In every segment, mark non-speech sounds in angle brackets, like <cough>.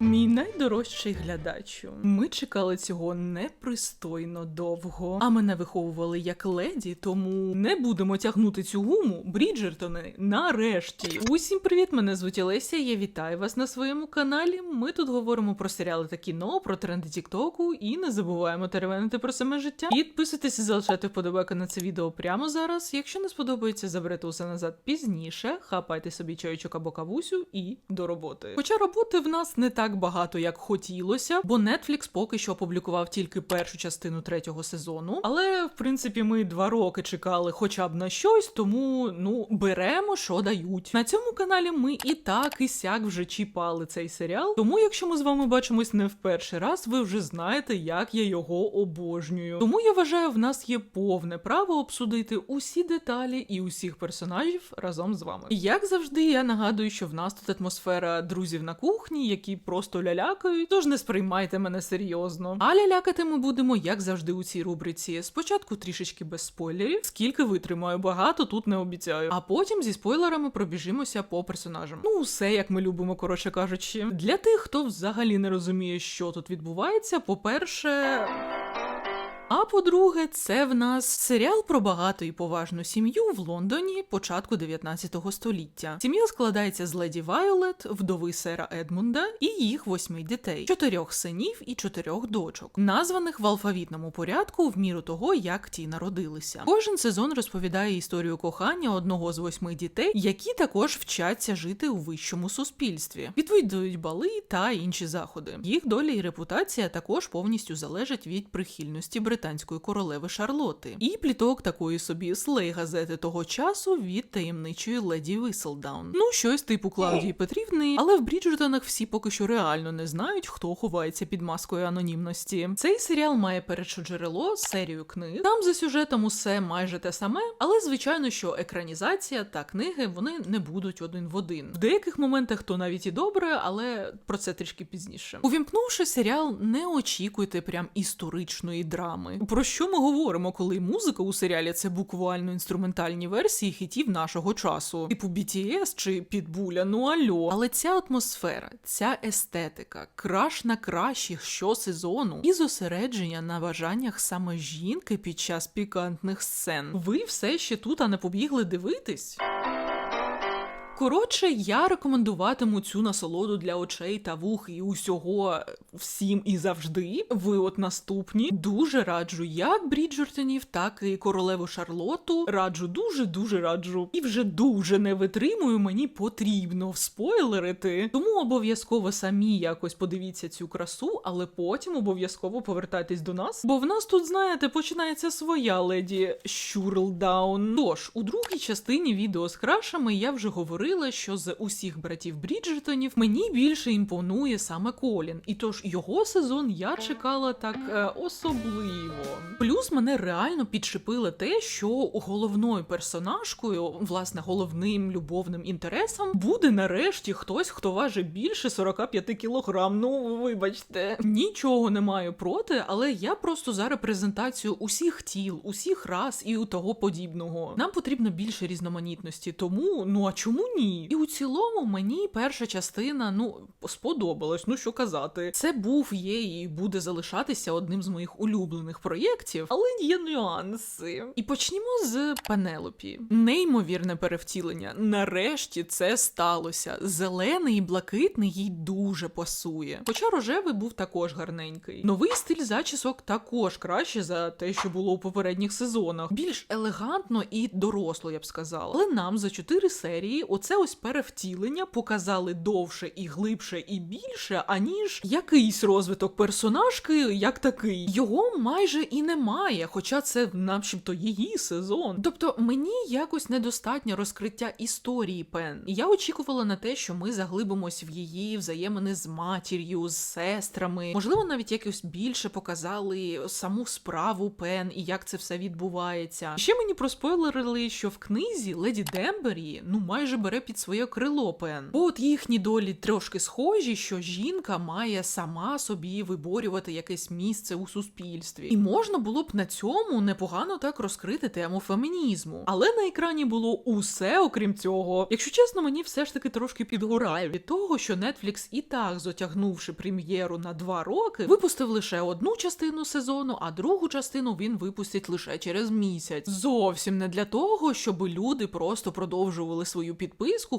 Мій найдорожчий глядачу. Ми чекали цього непристойно довго, а мене виховували як леді, тому не будемо тягнути цю гуму. Бріджертони, нарешті. Усім привіт! Мене звуть Олеся. Я вітаю вас на своєму каналі. Ми тут говоримо про серіали та кіно, про тренди Тіктоку і не забуваємо теревенити про саме життя. Підписуйтесь і залишайте вподобайки на це відео прямо зараз. Якщо не сподобається, заберете усе назад пізніше. Хапайте собі чайочок або кавусю і до роботи. Хоча роботи в нас не так багато, як хотілося, бо Netflix поки що опублікував тільки першу частину третього сезону. Але в принципі ми два роки чекали хоча б на щось, тому ну беремо, що дають. На цьому каналі ми і так і сяк вже чіпали цей серіал. Тому, якщо ми з вами бачимось не в перший раз, ви вже знаєте, як я його обожнюю. Тому я вважаю, в нас є повне право обсудити усі деталі і усіх персонажів разом з вами. Як завжди, я нагадую, що в нас тут атмосфера друзів на кухні, які просто лялякаю, тож не сприймайте мене серйозно. А лялякати ми будемо, як завжди, у цій рубриці. Спочатку трішечки без спойлерів, скільки витримаю, багато тут не обіцяю. А потім зі спойлерами пробіжимося по персонажам. Ну, все як ми любимо, коротше кажучи. Для тих, хто взагалі не розуміє, що тут відбувається, по-перше. А по-друге, це в нас серіал про багату і поважну сім'ю в Лондоні початку 19 століття. Сім'я складається з леді Вайолет, вдови сера Едмунда і їх восьми дітей, чотирьох синів і чотирьох дочок, названих в алфавітному порядку в міру того, як ті народилися. Кожен сезон розповідає історію кохання одного з восьми дітей, які також вчаться жити у вищому суспільстві, відвідують бали та інші заходи. Їх доля і репутація також повністю залежать від прихильності британської королеви Шарлоти і пліток такої собі слей газети того часу від таємничої леді Віселдаун. Ну, щось типу Клавдії Петрівни, але в Бріджертонах всі поки що реально не знають, хто ховається під маскою анонімності. Цей серіал має першоджерело, серію книг. Там за сюжетом усе майже те саме, але звичайно, що екранізація та книги вони не будуть один в один. В деяких моментах то навіть і добре, але про це трішки пізніше. Увімкнувши серіал, не очікуйте прям історичної драми. Про що ми говоримо, коли музика у серіалі це буквально інструментальні версії хітів нашого часу, типу BTS чи Підбуля, ну альо. Але ця атмосфера, ця естетика, краш на кращих щосезону і зосередження на бажаннях саме жінки під час пікантних сцен. Ви все ще тут, а не побігли дивитись? Коротше, я рекомендуватиму цю насолоду для очей та вух і усього всім і завжди. Ви от наступні. Дуже раджу як Бріджертонів, так і королеву Шарлоту. Раджу, дуже дуже раджу. І вже дуже не витримую, мені потрібно вспойлерити. Тому обов'язково самі якось подивіться цю красу, але потім обов'язково повертайтесь до нас. Бо в нас тут, знаєте, починається своя леді Щурлдаун. Тож, у другій частині відео з крашами я вже говорила говорила, що з усіх братів Бріджертонів мені більше імпонує саме Колін, і тож його сезон я чекала так е, особливо. Плюс мене реально підшипило те, що головною персонажкою, власне, головним любовним інтересом, буде нарешті хтось, хто важить більше 45 кілограм. Ну вибачте, нічого не маю проти, але я просто за репрезентацію усіх тіл, усіх рас і у того подібного. Нам потрібно більше різноманітності, тому ну а чому ні? І у цілому мені перша частина ну сподобалась. Ну що казати, це був є і буде залишатися одним з моїх улюблених проєктів, але є нюанси. І почнімо з Пенелопі. Неймовірне перевтілення. Нарешті це сталося. Зелений і блакитний їй дуже пасує. Хоча рожевий був також гарненький. Новий стиль зачісок також краще за те, що було у попередніх сезонах. Більш елегантно і доросло, я б сказала. Але нам за чотири серії оце ось перевтілення показали довше і глибше і більше, аніж якийсь розвиток персонажки, як такий. Його майже і немає, хоча це начебто її сезон. Тобто мені якось недостатньо розкриття історії Пен. І я очікувала на те, що ми заглибимось в її взаємини з матір'ю, з сестрами. Можливо, навіть якось більше показали саму справу Пен і як це все відбувається. Ще мені проспойлерили, що в книзі леді Дембері ну майже бере бере під своє крило Пен. Бо от їхні долі трошки схожі, що жінка має сама собі виборювати якесь місце у суспільстві. І можна було б на цьому непогано так розкрити тему фемінізму. Але на екрані було усе, окрім цього. Якщо чесно, мені все ж таки трошки підгорає від того, що Netflix і так, затягнувши прем'єру на два роки, випустив лише одну частину сезону, а другу частину він випустить лише через місяць. Зовсім не для того, щоб люди просто продовжували свою підписку,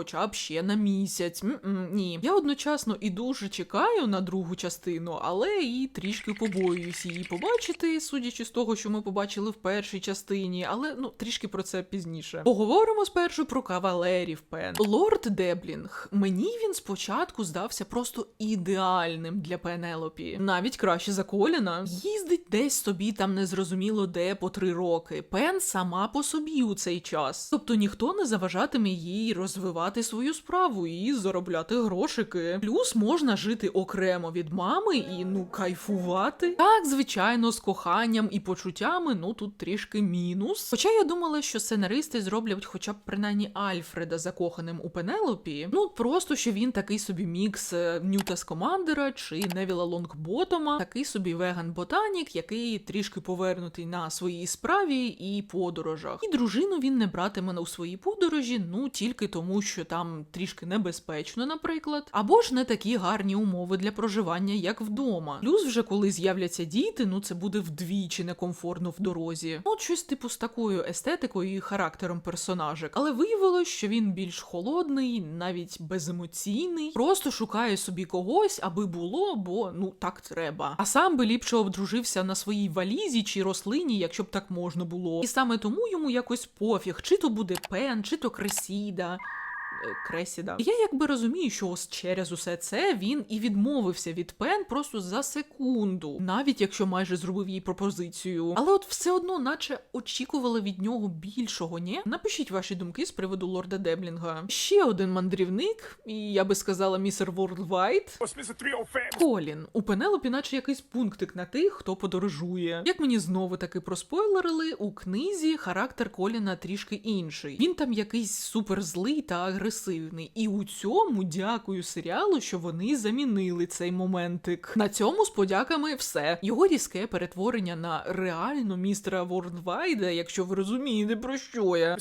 хоча б ще на місяць. М-м, ні, я одночасно і дуже чекаю на другу частину, але і трішки побоююсь її побачити, судячи з того, що ми побачили в першій частині, але ну трішки про це пізніше. Поговоримо спершу про кавалерів Пен. Лорд Деблінг. Мені він спочатку здався просто ідеальним для Пенелопі, навіть краще за Коліна. Їздить десь собі там незрозуміло де по три роки. Пен сама по собі у цей час. Тобто ніхто не заважатиме їй розвивати свою справу і заробляти грошики. Плюс можна жити окремо від мами і ну кайфувати. Так, звичайно, з коханням і почуттями, ну тут трішки мінус. Хоча я думала, що сценаристи зроблять хоча б принаймні Альфреда закоханим у Пенелопі. Ну просто що він такий собі мікс е, Ньюта Скомандера чи Невіла Лонгботома, такий собі веган-ботанік, який трішки повернутий на своїй справі і подорожах. І дружину він не братиме у своїй подорожі, ну тільки тому, що там трішки небезпечно, наприклад, або ж не такі гарні умови для проживання, як вдома. Плюс, вже коли з'являться діти, ну це буде вдвічі некомфортно в дорозі. Ну, щось типу з такою естетикою і характером персонажик. Але виявилось, що він більш холодний, навіть беземоційний, просто шукає собі когось, аби було, бо ну так треба. А сам би ліпше обдружився на своїй валізі чи рослині, якщо б так можна було. І саме тому йому якось пофіг, чи то буде пен, чи то кресіда. Е, Кресіда. Я якби розумію, що ось через усе це він і відмовився від Пен просто за секунду, навіть якщо майже зробив їй пропозицію. Але от все одно, наче очікували від нього більшого, ні? Напишіть ваші думки з приводу лорда Деблінга. Ще один мандрівник, і я би сказала, місер Ворлдвайт. What's Mr. 305? Колін. У Пенелопі наче якийсь пунктик на тих, хто подорожує. Як мені знову таки проспойлерили, у книзі характер Коліна трішки інший. Він там якийсь суперзлий та агресивний. І у цьому дякую серіалу, що вони замінили цей моментик. На цьому з подяками все. Його різке перетворення на реально містера Вордвайда, якщо ви розумієте про що я.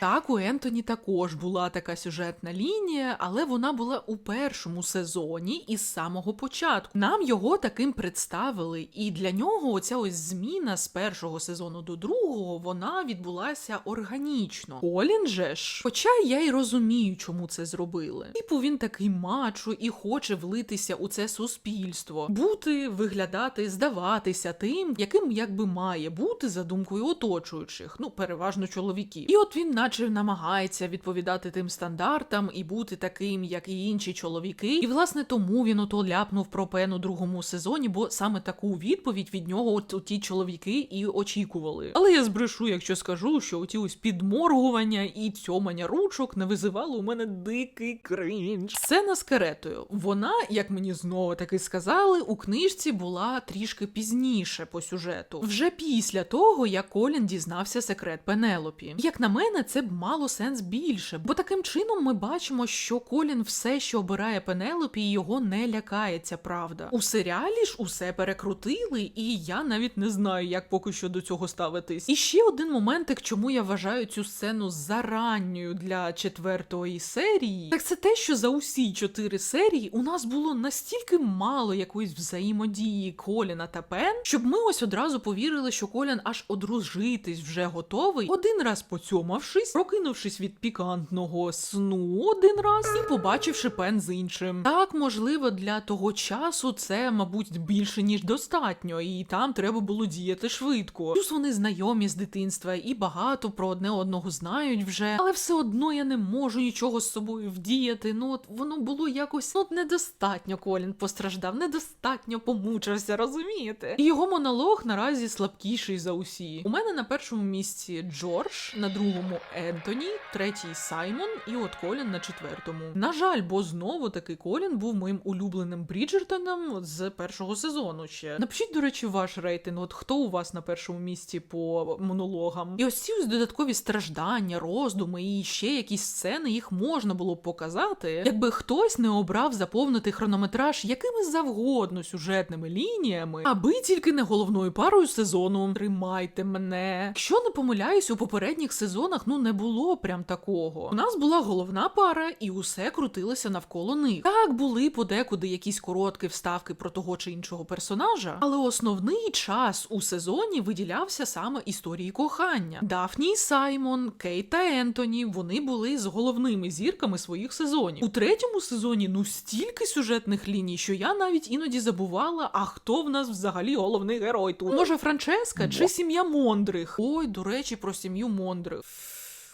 Так, у Ентоні також була така сюжетна лінія, але вона була у першому сезоні із самого початку. Нам його таким представили, і для нього оця ось зміна з першого сезону до другого вона відбулася органічно. Колін же ж, хоча я й розумію, чому це зробили. Типу, він такий мачо і хоче влитися у це суспільство, бути, виглядати, здаватися тим, яким якби має бути за думкою оточуючих, ну переважно чоловіків. І от він, наче, намагається відповідати тим стандартам і бути таким, як і інші чоловіки. І власне тому він ото ляпнув про пен у другому сезоні, бо саме таку відповідь від нього от ті чоловіки і очікували. Але я збрешу, якщо скажу, що оті ось підморгування і цьомання ручок не визивало у мене дикий кринж. Сцена з каретою. Вона, як мені знову таки сказали, у книжці була трішки пізніше по сюжету, вже після того, як Колін дізнався секрет Пенелопі. Як на мене, це б мало сенс більше, бо таким чином ми бачимо, що Колін все, що обирає Пенелопі, і його не лякає ця правда. У серіалі ж усе перекрутили, і я навіть не знаю, як поки що до цього ставитись. І ще один моментик, чому я вважаю цю сцену заранньою для четвертої серії, так це те, що за усі чотири серії у нас було настільки мало якоїсь взаємодії Коліна та Пен, щоб ми ось одразу повірили, що Колін аж одружитись вже готовий, один раз поцьомавшись, прокинувшись від пікантного сну один раз і побачивши Пен з іншим. Так, можливо, для того часу це, мабуть, більше ніж достатньо, і там треба було діяти швидко. Плюс вони знайомі з дитинства і багато про одне одного знають вже, але все одно я не можу нічого з собою вдіяти. Ну от воно було якось ну, недостатньо. Колін постраждав, недостатньо помучився, розумієте? І його монолог наразі слабкіший за усі. У мене на першому місці Джордж, на другому Ентоні, третій Саймон, і от Колін на четвертому. На жаль, бо знову таки Колін був моїм улюбленим Бріджертоном з першого сезону ще. Напишіть, до речі, ваш рейтинг. От хто у вас на першому місці по монологам? І ось ці ось додаткові страждання. роздуми і ще якісь сцени їх можна було б показати, якби хтось не обрав заповнити хронометраж якими завгодно сюжетними лініями, аби тільки не головною парою сезону. Тримайте мене. Якщо не помиляюсь, у попередніх сезонах ну не було прям такого. У нас була головна пара, і усе крутилося навколо них. Так були подекуди якісь короткі вставки про того чи іншого персонажа, але основний час у сезоні виділявся саме історії кохання. Дафні і Саймон, Кейт та Ентоні вони були з головними зірками своїх сезонів. У третьому сезоні ну стільки сюжетних ліній, що я навіть іноді забувала, а хто в нас взагалі головний герой тут. Може, Франческа чи сім'я Мондрих? Ой, до речі, про сім'ю Мондрих.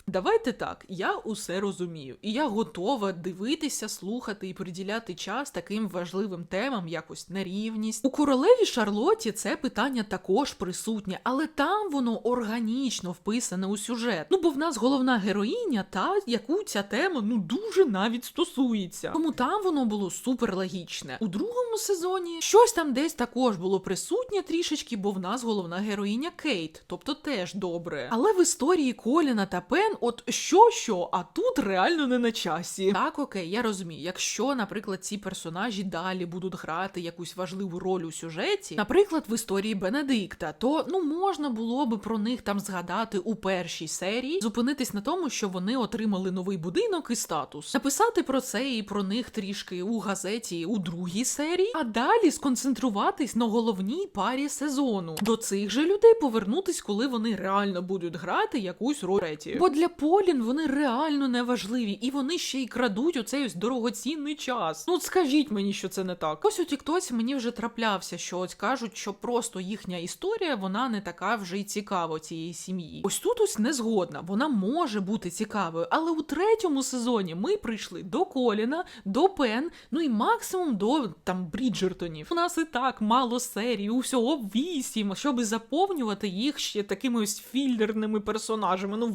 Давайте так, я усе розумію, і я готова дивитися, слухати і приділяти час таким важливим темам, як ось нерівність. У королеві Шарлоті це питання також присутнє, але там воно органічно вписане у сюжет. Ну бо в нас головна героїня, та яку ця тема ну дуже навіть стосується. Тому там воно було супер логічне. У другому сезоні щось там десь також було присутнє трішечки, бо в нас головна героїня Кейт, тобто теж добре. Але в історії Коліна та Пен, от що що, а тут реально не на часі. Так, окей, я розумію. Якщо, наприклад, ці персонажі далі будуть грати якусь важливу роль у сюжеті, наприклад, в історії Бенедикта, то ну можна було би про них там згадати у першій серії, зупинитись на тому, що вони отримали новий будинок і статус, написати про це і про них трішки у газеті у другій серії, а далі сконцентруватись на головній парі сезону. До цих же людей повернутись, коли вони реально будуть грати якусь роль. Бо для Полін вони реально не важливі, і вони ще й крадуть оцей ось дорогоцінний час. Ну от скажіть мені, що це не так. Ось у Тіктоці мені вже траплявся, що ось кажуть, що просто їхня історія вона не така вже й цікава цієї сім'ї. Ось тут ось не згодна. Вона може бути цікавою, але у третьому сезоні ми прийшли до Коліна, до Пен, ну і максимум до там Бріджертонів. У нас і так мало серій, усього вісім, щоб заповнювати їх ще такими ось філерними персонажами. Ну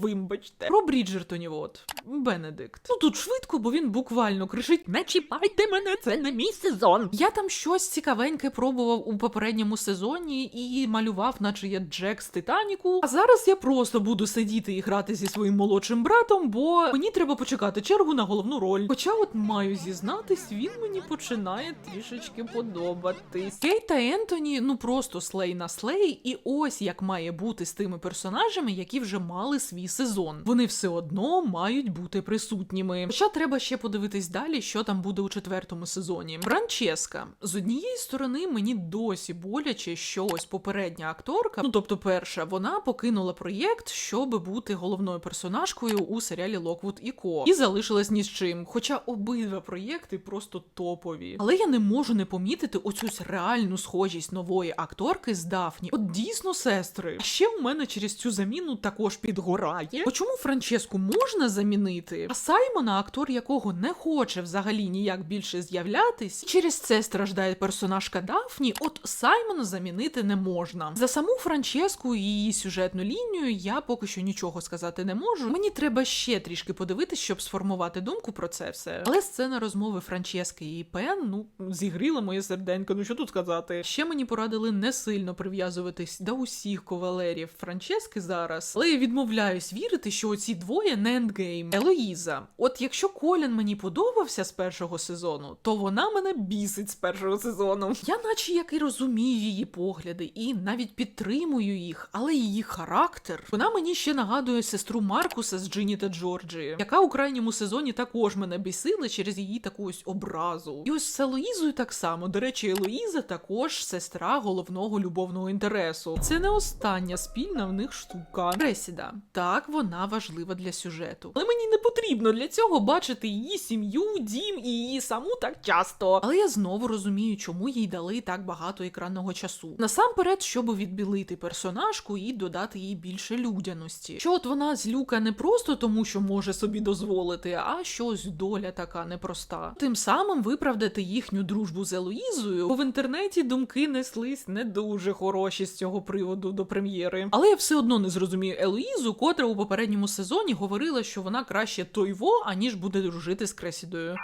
вибачте. Про Бріджертонів, от Бенедикт. Ну тут швидко, бо він буквально кричить: Не чіпайте мене, це не мій сезон. Я там щось цікавеньке пробував у попередньому сезоні і малював, наче я Джек з Титаніку. А зараз я просто буду сидіти і грати зі своїм молодшим братом, бо мені треба почекати чергу на головну роль. Хоча, от маю зізнатись, він мені починає трішечки подобатись. Кейт та Ентоні, ну просто слей на слей, і ось як має бути з тими персонажами, які вже мали свій сезон. Вони все одно мають бути присутніми. Хоча треба ще подивитись далі, що там буде у четвертому сезоні. Франческа з однієї сторони мені досі боляче, що ось попередня акторка, ну тобто перша, вона покинула проєкт, щоб бути головною персонажкою у серіалі Локвуд і Ко, і залишилась ні з чим. Хоча обидва проєкти просто топові. Але я не можу не помітити оцю реальну схожість нової акторки з Дафні. От дійсно сестри. Ще у мене через цю заміну також підгорає. Чому Франческу можна замінити, а Саймона, актор якого не хоче взагалі ніяк більше з'являтись, через це страждає персонажка Дафні. От Саймона замінити не можна. За саму Франческу і її сюжетну лінію я поки що нічого сказати не можу. Мені треба ще трішки подивитись, щоб сформувати думку про це все. Але сцена розмови Франчески і Пен, ну зігріла моє серденько. Ну що тут сказати? Ще мені порадили не сильно прив'язуватись до усіх ковалерів Франчески зараз, але я відмовляюсь вірити, що оці двоє не ендгейм. Елоїза, от якщо Колін мені подобався з першого сезону, то вона мене бісить з першого сезону. Я, наче як і розумію її погляди, і навіть підтримую їх, але її характер вона мені ще нагадує сестру Маркуса з Джині та Джорджії, яка у крайньому сезоні також мене бісила через її таку ось образу. І ось з Елоїзою так само. До речі, Елоїза також сестра головного любовного інтересу. Це не остання спільна в них штука. Кресіда. Так, вона важлива для сюжету. Але мені не потрібно для цього бачити її сім'ю, дім і її саму так часто. Але я знову розумію, чому їй дали так багато екранного часу. Насамперед, щоб відбілити персонажку і додати їй більше людяності. Що от вона злюка не просто тому, що може собі дозволити, а щось доля така непроста. Тим самим виправдати їхню дружбу з Елоїзою, бо в інтернеті думки неслись не дуже хороші з цього приводу до прем'єри. Але я все одно не зрозумію Елоїзу, котра у попередньому сезоні говорила, що вона краще тойво, аніж буде дружити з Кресідою.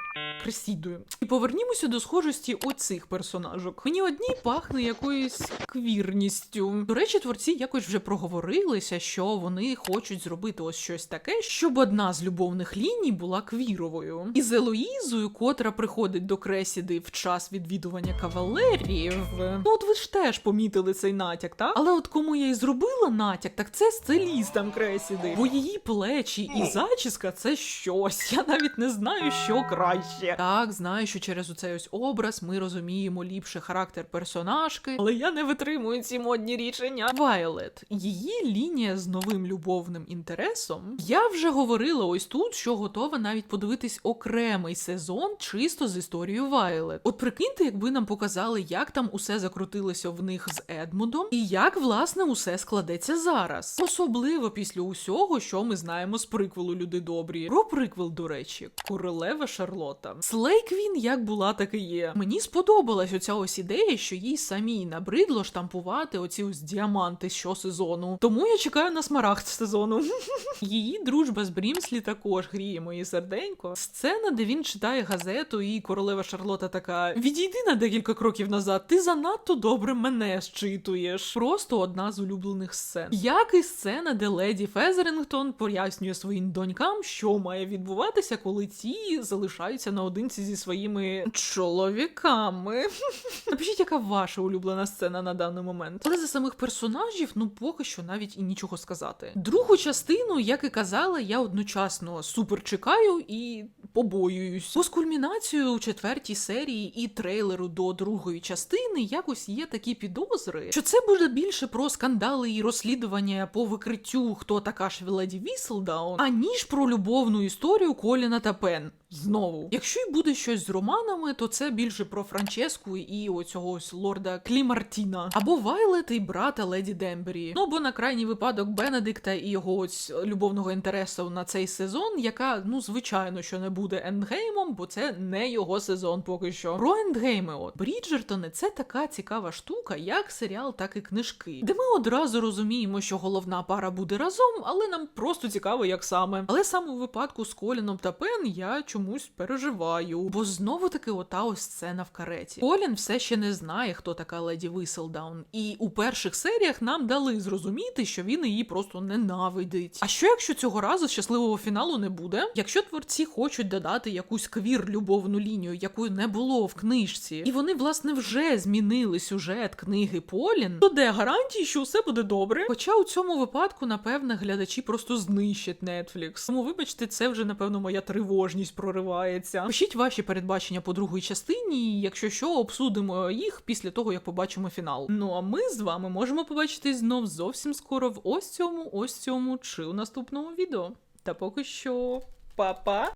Кресідою. І повернімося до схожості оцих персонажок. Мені одній пахне якоюсь квірністю. До речі, творці якось вже проговорилися, що вони хочуть зробити ось щось таке, щоб одна з любовних ліній була квіровою. І з Елоїзою, котра приходить до Кресіди в час відвідування кавалерів. Ну, от ви ж теж помітили цей натяк, так? Але от кому я і зробила натяк, так це стилістам Кресіди. Бо її плечі і зачіска це щось. Я навіть не знаю, що краще. Так, знаю, що через оцей ось образ ми розуміємо ліпше характер персонажки, але я не витримую ці модні рішення. Вайлет, її лінія з новим любовним інтересом. Я вже говорила ось тут, що готова навіть подивитись окремий сезон чисто з історією Вайлет. От прикиньте, якби нам показали, як там усе закрутилося в них з Едмундом, і як власне усе складеться зараз. Особливо після усього, що ми знаємо з приквелу Люди добрі. Про приквел, до речі, королева Шарлота. Слей Квін як була, так і є. Мені сподобалась оця ось ідея, що їй самій набридло штампувати оці ось діаманти щосезону. Тому я чекаю на смарагд сезону. <laughs> Її дружба з Брімслі також гріє моє серденько. Сцена, де він читає газету, і королева Шарлота така: Відійди на декілька кроків назад, ти занадто добре мене щитуєш. Просто одна з улюблених сцен. Як і сцена, де леді Фезерінгтон пояснює своїм донькам, що має відбуватися, коли ті залишаються наодинці зі своїми чоловіками. <laughs> Напишіть, яка ваша улюблена сцена на даний момент. Але за самих персонажів, ну поки що навіть і нічого сказати. Другу частину, як і казала, я одночасно супер чекаю і побоююсь. Бо з кульмінацією у четвертій серії і трейлеру до другої частини якось є такі підозри, що це буде більше про скандали і розслідування по викриттю, хто така ж леді Віселдаун, аніж про любовну історію Коліна та Пен. Знову, якщо й буде щось з романами, то це більше про Франческу і оцього ось лорда Клімартіна, або Вайлет і брата леді Дембері. Ну або на крайній випадок Бенедикта і його ось любовного інтересу на цей сезон, яка ну звичайно що не буде ендгеймом, бо це не його сезон поки що. Про ендгейми, от Бріджертони, це така цікава штука, як серіал, так і книжки, де ми одразу розуміємо, що головна пара буде разом, але нам просто цікаво, як саме. Але саме у випадку з Коліном та Пен я чомусь переживаю, бо знову таки ота ось сцена в кареті. Колін все ще не знає, хто така леді Виселдаун, і у перших серіях нам дали зрозуміти, що він її просто ненавидить. А що якщо цього разу щасливого фіналу не буде? Якщо творці хочуть додати якусь квір любовну лінію, якої не було в книжці, і вони власне вже змінили сюжет книги Полін, то де гарантії, що все буде добре? Хоча у цьому випадку, напевне, глядачі просто знищать Netflix. Тому, вибачте, це вже напевно моя тривожність проривається. Пишіть ваші передбачення по другій частині, і якщо що, обсудимо їх після того, як побачимо фінал. Ну а ми з вами можемо побачитись знов зовсім скоро в ось цьому, ось цьому чи у наступному відео. Та поки що, па-па!